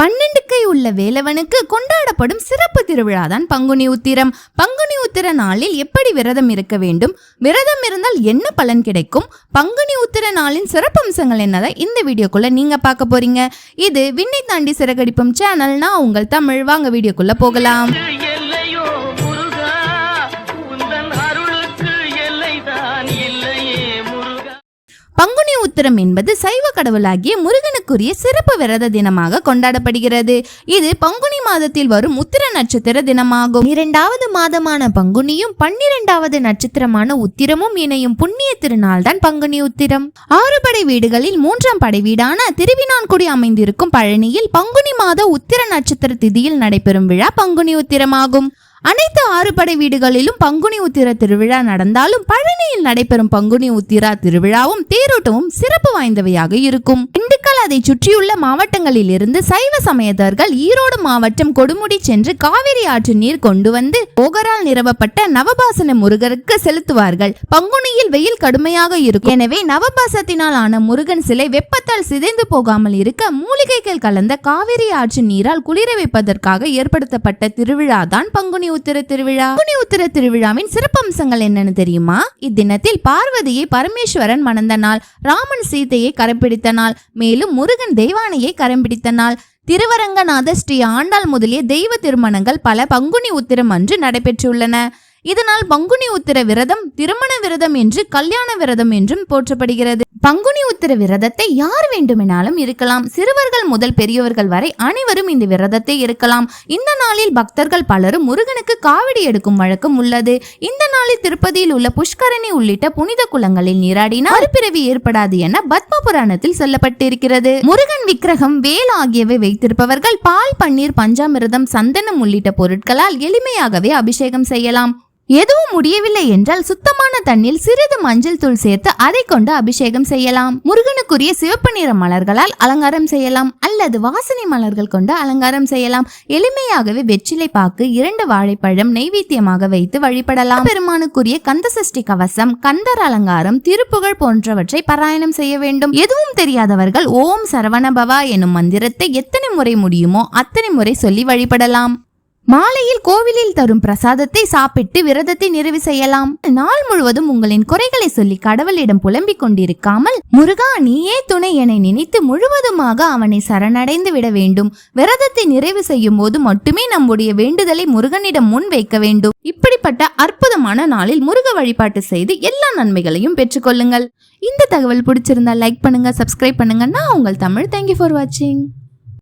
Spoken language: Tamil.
பன்னெண்டு கை உள்ள வேலவனுக்கு கொண்டாடப்படும் சிறப்பு திருவிழாதான் பங்குனி உத்திரம். பங்குனி உத்திர நாளில் எப்படி விரதம் இருக்க வேண்டும்? விரதம் இருந்தால் என்ன பலன் கிடைக்கும்? பங்குனி உத்திர நாளின் சிறப்பம்சங்கள் என்னதான் இந்த வீடியோக்குள்ள நீங்க பார்க்க போறீங்க. இது விண்ணை தாண்டி சிறகடிப்பும் சேனல் நான் உங்கள் தமிழ். வாங்க வீடியோக்குள்ள போகலாம். உத்திரம் என்பது சைவ கடவுளாகிய முருகனுக்குரிய சிறப்பு விரத தினமாக கொண்டாடப்படுகிறது. இது பங்குனி மாதத்தில் வரும் உத்திர நட்சத்திர தினமாகும். இரண்டாவது மாதமான பங்குனியும் பன்னிரெண்டாவது நட்சத்திரமான உத்திரமும் இணையும் புண்ணிய திருநாள் தான் பங்குனி உத்திரம். ஆறு படை வீடுகளில் மூன்றாம் படை வீடான திருவினான்குடி அமைந்திருக்கும் பழனியில் பங்குனி மாத உத்திர நட்சத்திர திதியில் நடைபெறும் விழா பங்குனி உத்திரமாகும். அனைத்து ஆறு படை வீடுகளிலும் பங்குனி உத்திர திருவிழா நடந்தாலும் பழனியில் நடைபெறும் பங்குனி உத்திரா திருவிழாவும் தேரோட்டமும் சிறப்பு வாய்ந்தவையாக இருக்கும். இந்த அதை சுற்றியுள்ள மாவட்டங்களில் இருந்து சைவ சமயத்தர்கள் ஈரோடு மாவட்டம் கொடுமுடி சென்று காவிரி ஆற்று நீர் கொண்டு வந்து போகரால் நிறுவப்பட்ட நவபாசன முருகருக்கு செலுத்துவார்கள். பங்குனியில் வெயில் கடுமையாக இருக்கும். எனவே நவபாசத்தினால் ஆன முருகன் சிலை வெப்பத்தால் சிதைந்து போகாமல் இருக்க மூலிகைகள் கலந்த காவிரி ஆற்று நீரால் குளிர வைப்பதற்காக ஏற்படுத்தப்பட்ட திருவிழா தான் பங்குனி உத்திர திருவிழா. பங்குனி உத்திர திருவிழாவின் சிறப்பம்சங்கள் என்னன்னு தெரியுமா? இத்தினத்தில் பார்வதியை பரமேஸ்வரன் மணந்த நாள் ராமன் சீதையை கரைப்பிடித்த நாள் மேலும் முருகன் தெய்வானையை கரம்பிடித்த நாள் திருவரங்கநாத ஸ்ரீ ஆண்டாள் முதலிய தெய்வ திருமணங்கள் பல பங்குனி உத்திரம் அன்று நடைபெற்றுள்ளன. இதனால் பங்குனி உத்திர விரதம் திருமண விரதம் என்று கல்யாண விரதம் என்றும் போற்றப்படுகிறது. பங்குனி உத்திர விரதத்தை யார் வேண்டுமெனாலும் இருக்கலாம். சிறுவர்கள் முதல் பெரியவர்கள் வரை அனைவரும் இந்த விரதத்தை இருக்கலாம். இந்த நாளில் பக்தர்கள் பலரும் முருகனுக்கு காவடி எடுக்கும் வழக்கம் உள்ளது. இந்த நாளில் திருப்பதியில் உள்ள புஷ்கரணி உள்ளிட்ட புனித குளங்களில் நீராடினால் மறுபிறவி ஏற்படாது என பத்ம புராணத்தில் சொல்லப்பட்டிருக்கிறது. முருகன் விக்கிரகம் வேல் ஆகியவை வைத்திருப்பவர்கள் பால் பன்னீர் பஞ்சாமிரதம் சந்தனம் உள்ளிட்ட பொருட்களால் எளிமையாகவே அபிஷேகம் செய்யலாம். எதுவும் முடியவில்லை என்றால் சுத்தமான தண்ணில் சிறிது மஞ்சள் தூள் சேர்த்து அதை கொண்டு அபிஷேகம் செய்யலாம். முருகனுக்குரிய சிவப்பு நிற மலர்களால் அலங்காரம் செய்யலாம். அல்லது வாசனை மலர்கள் கொண்டு அலங்காரம் செய்யலாம். எளிமையாகவே வெற்றிலை பாக்கு இரண்டு வாழைப்பழம் நைவேத்தியமாக வைத்து வழிபடலாம். பெருமானுக்குரிய கந்த சஷ்டி கவசம் கந்தர் அலங்காரம் திருப்புகழ் போன்றவற்றை பாராயணம் செய்ய வேண்டும். எதுவும் தெரியாதவர்கள் ஓம் சரவணபவா எனும் மந்திரத்தை எத்தனை முறை முடியுமோ அத்தனை முறை சொல்லி வழிபடலாம். மாலையில் கோவிலில் தரும் பிரசாதத்தை சாப்பிட்டு விரதத்தை நிறைவு செய்யலாம். நாள் முழுவதும் உங்களின் குறைகளை சொல்லி கடவுளிடம் புலம்பிக் கொண்டிருக்காமல் முருகா நீயே துணை என நினைத்து முழுவதுமாக அவனை சரணடைந்து விட வேண்டும். விரதத்தை நிறைவு செய்யும் போது மட்டுமே நம்முடைய வேண்டுதலை முருகனிடம் முன் வைக்க வேண்டும். இப்படிப்பட்ட அற்புதமான நாளில் முருக வழிபாட்டு செய்து எல்லா நன்மைகளையும் பெற்றுக்கொள்ளுங்கள் இந்த தகவல் பிடிச்சிருந்தா லைக் பண்ணுங்க சப்ஸ்கிரைப் பண்ணுங்க. நான் உங்கள் தமிழ். தேங்க்யூ ஃபார் வாட்சிங்